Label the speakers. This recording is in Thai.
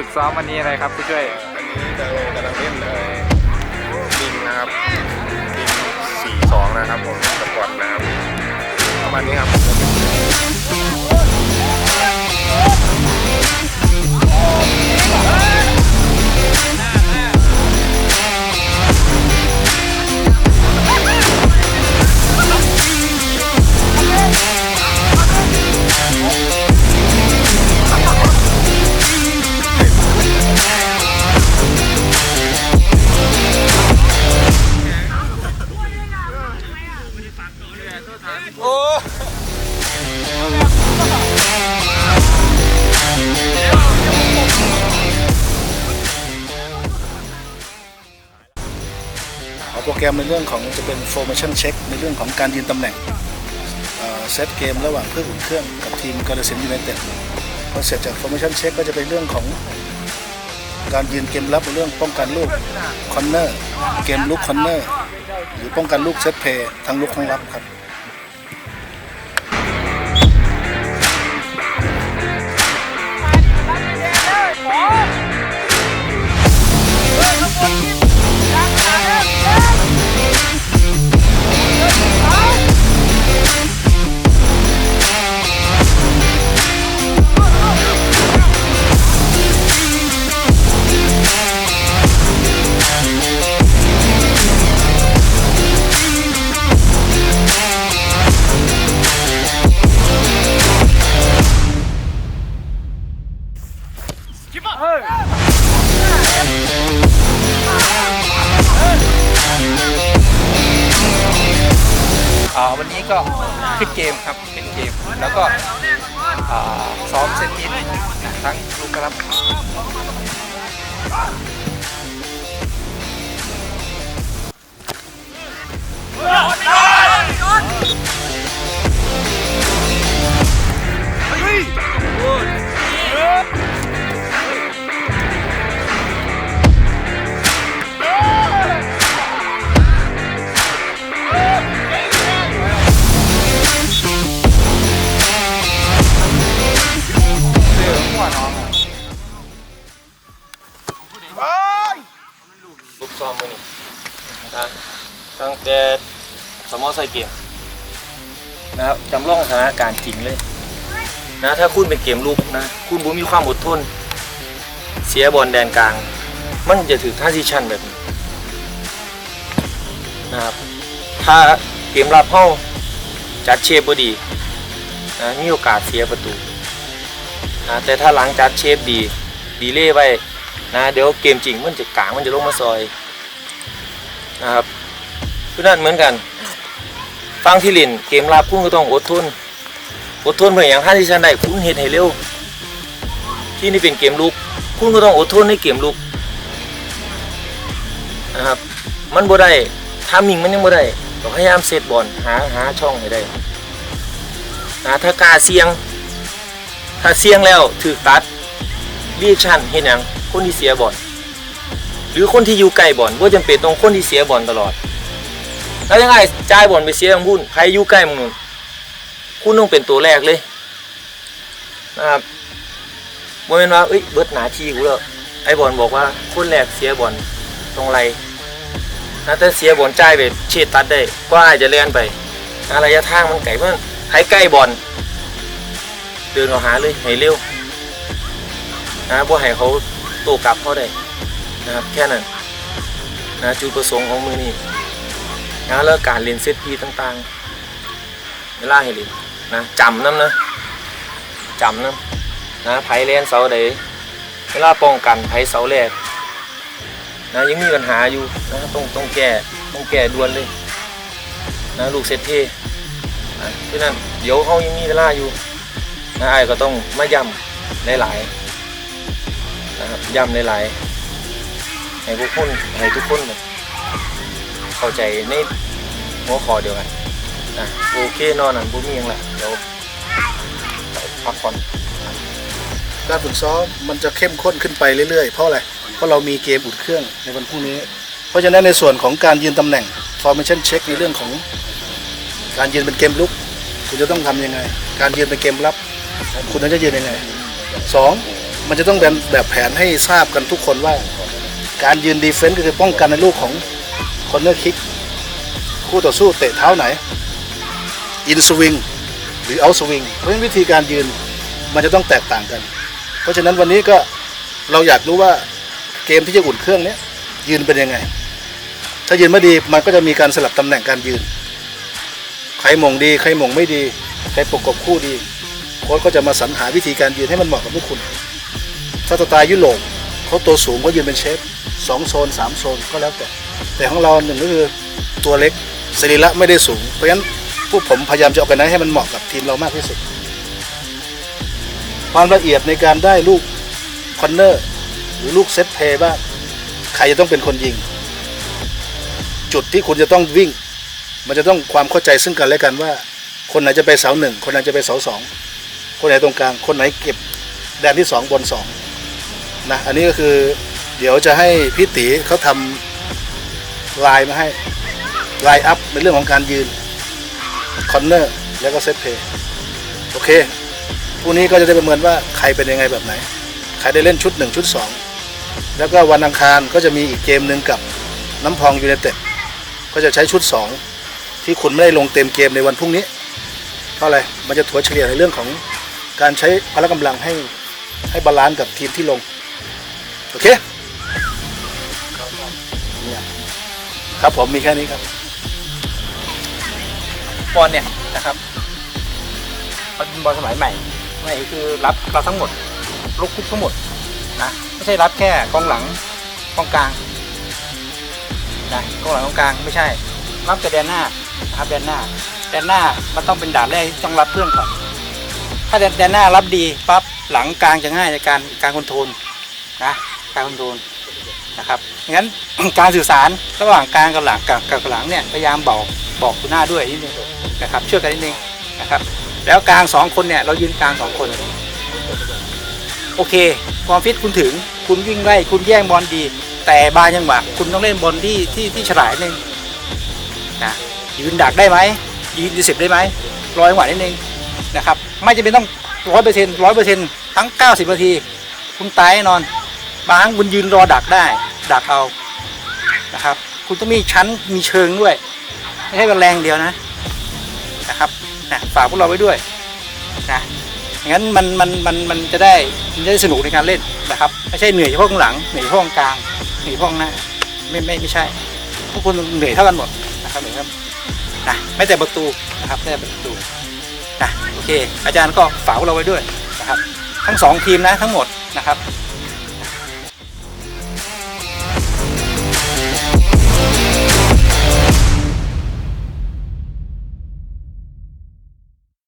Speaker 1: ฝึกซ้อมวันนี้อะไรครับผู้ช่วย
Speaker 2: วันนี้เรากำลังเล่นเลย
Speaker 3: เอาโปรแกรมในเรื่องของจะเป็น formation check ในเรื่องของการยืนตำแหน่งเซตเกมระหว่างเพื่อนอุ่นเครื่องกับทีมกาลสินยูไนเต็ดพอเสร็จจาก formation check ก็จะเป็นเรื่องของการยืนเกมรับในเรื่องป้องกันลูกคอนเนอร์เกมลุกคอนเนอร์หรือป้องกันลูกเซตเพย์ทั้งลุกทั้งรับครับ
Speaker 1: ก็ขึ้นเกมครับขึ้นเกม แล้วก็ซ้อมเซตทีมทั้งลูกกรับ
Speaker 4: ลูก ซ้อมมือนี่นะตั้งแต่สมอไซเกมนะครับจำลองสถานการณ์จริงเลยนะถ้าคุณเป็นเกมลุกนะคุณบ่มีความอดทน เสียบอลแดนกลาง มันจะถือท่าซิชันแบบนี้นะครับถ้าเกมรับเข้าจัดเชฟบดีนะมีโอกาสเสียประตูนะแต่ถ้าหลังจัดเชฟดีดีเล่ไว้นะเดี๋ยวเกมจริงมันจะกลางมันจะลงมาซอย นะครับคือนั่นเหมือนกันฟังที่ลินเกมรับคุณก็ต้องอดทนอดทนเพื่ออย่างท่านที่ชันได้คุณเห็นให้เร็วที่นี่เป็นเกมลุก คุณก็ต้องอดทนในเกมลุกนะครับ มันบ่ได้ทามิงมันยังบ่ได้ต้องพยายามเซตบอลหาหาช่องให้ได้นะถ้ากาเสียง ถ้าเสียงแล้วถือตัดรีชันเห็นอยังคนที่เสียบอล หรือคนที่อยู่ใกล้บอลว่าจำเป็นต้องคนที่เสียบอลตลอด แล้วยังไงจ่ายบอลไปเสียของพุ่นใครอยู่ใกล้มึงนู่นคุณต้องเป็นตัวแรกเลยนะครับโมเมนว่าเอ้ยเบิดหนาทีกูแล้วไอ้บอลบอกว่าคนแรกเสียบอลตรงไรนะแต่เสียบอลจ่ายไปเฉีดตัดได้ก็อาจจะเลื่อนไปนะระยะทางมันไกลเพราะฉะนั้นใครใกล้บอลเดินเอาหาเลยให้เร็วนะพวกให้เขาตัวกลับเขาได้ นะครับแค่นั้นนะจุดประสงค์ของมือนี่นะแล้วการเรียนเซตพีต่างๆเวลาให้เรียนนะจำน้ำนะจำน้ำนะไผเรียนเสาใดเวลาป้องกันไผเสาแรกนะยังมีปัญหาอยู่นะต้องต้องแก้ต้องแก้ด่วนเลยนะลูกเซตเทนะเพราะนั้นเดี๋ยวเขายังมีเวลาอยู่นะไอ้ก็ต้องมาย้ำหลายๆนะครับย้ำหลายๆ ให้พวกคนให้ทุกคนเข้าใจในหัวข้อเดียวกันนะโอเคนอนนั่นบุมีหยังละเดี๋ยวพักผ่อน
Speaker 3: การฝึกซ้อมมันจะเข้มข้นขึ้นไปเรื่อยๆ เพราะอะไร เพราะเรามีเกมอุ่นเครื่องในวันพรุ่งนี้ เพราะฉะนั้นในส่วนของการยืนตำแหน่ง formation check ในเรื่องของการยืนเป็นเกมลุก คุณจะต้องทำยังไง การยืนเป็นเกมรับ คุณต้องจะยืนยังไงสองมันจะต้องแบบแผนให้ทราบกันทุกคนว่า การยืนดีเฟนต์ก็คือป้องกันในลูกของคอนเนอร์คิก คู่ต่อสู้เตะเท้าไหน อินสวิงหรือเอาสวิงเพราะฉะนั้นวิธีการยืนมันจะต้องแตกต่างกัน เพราะฉะนั้นวันนี้ก็เราอยากรู้ว่าเกมที่จะอุ่นเครื่องเนี้ยยืนเป็นยังไง ถ้ายืนไม่ดีมันก็จะมีการสลับตำแหน่งการยืน ใครหมงดีใครหมงไม่ดี ใครประกบคู่ดีโค้ชก็จะมาสรรหาวิธีการยืนให้มันเหมาะกับพวกคุณถ้าสไตล์ยุโรปเขาตัวสูงก็ยืนเป็นเชฟ สองโซนสามโซนก็แล้วแต่ แต่ของเราหนึ่งก็คือตัวเล็กสรีระไม่ได้สูง เพราะฉะนั้นพวกผมพยายามจะออกกันไนให้มันเหมาะกับทีมเรามากที่สุด ความละเอียดในการได้ลูกคอนเนอร์หรือลูกเซตเพย์บ้างใครจะต้องเป็นคนยิง จุดที่คุณจะต้องวิ่ง มันจะต้องความเข้าใจซึ่งกันและกันว่า คนไหนจะไปเสาหนึ่งคนไหนจะไปเสาสองคนไหนตรงกลางคนไหนเก็บแดนที่สองบนสองนะอันนี้ก็คือ เดี๋ยวจะให้พี่ตีเขาทำลายมาให้ลายอัพในเรื่องของการยืนคอนเนอร์แล้วก็เซตเพย์โอเคพรุ่งนี้ก็จะได้ประเมินว่าใครเป็นยังไงแบบไหน ใครได้เล่นชุดหนึ่งชุดสองแล้วก็วันอังคารก็จะมีอีกเกมหนึ่งกับน้ำพองยูไนเต็ดก็จะใช้ชุดสองที่คุณไม่ได้ลงเต็มเกมในวันพรุ่งนี้ เพราะอะไร มันจะถัวเฉลี่ยในเรื่องของการใช้พละกำลังให้ให้บาลานซ์กับทีมที่ลง โอเค เนี่ยครับผมมีแค่นี้ครับ
Speaker 1: บอลเนี่ยนะครับมันเป็นบอลสมัยใหม่ใหม่คือรับรับทั้งหมดลูกคุกทั้งหมดนะไม่ใช่รับแค่กองหลังกองกลางนะกองหลังกองกลางไม่ใช่ รับแต่แดนหน้านะครับแดนหน้าแดนหน้ามันต้องเป็นด่านแรกที่ต้องรับเพื่อนก่อนถ้าแดนแดนหน้ารับดีปั๊บหลังกลางจะง่ายในการการคอนโทรลนะการคอนโทรลนะครับ งั้นการสื่อสารระหว่างกลางกับหลังกับกับหลังเนี่ยพยายามบอกบอกคุณหน้าด้วยนิดนึงนะครับช่วยกันนิดนึงนะครับแล้วกลางสองคนเนี่ยเรายืนกลางสองคน โอเคความฟิตคุณถึงคุณวิ่งไล่คุณแย่งบอลดี แต่บางจังหวะคุณต้องเล่นบอลที่ที่ที่ฉลาดนิดนึงนะยืนดักได้ไหมยืนดีสิบได้ไหมรอจังหวะนิดนึงนะครับไม่จำเป็นต้องร้อยเปอร์เซ็นต์ร้อยเปอร์เซ็นต์ทั้งเก้าสิบนาที คุณตายแน่นอนบางคุณยืนรอดักได้ ดักเอานะครับ คุณต้องมีชั้นมีเชิงด้วย ไม่ใช่แรงเดียวนะนะครับนะฝากพวกเราไว้ด้วยนะงั้นมันมันมันมันจะได้มันจะได้สนุกในการเล่นนะครับไม่ใช่เหนื่อยเฉพาะข้างหลังเหนื่อยเฉพาะกลางเหนื่อยเฉพาะข้างหน้าไม่ไม่ไม่ใช่ทุกคนเหนื่อยเท่ากันหมดนะครับเหนื่อยครับนะไม่แต่ประตูนะครับไม่แต่ประตูนะโอเค อาจารย์ก็ฝากพวกเราไว้ด้วยนะครับ ทั้งสองทีมนะทั้งหมดนะครับ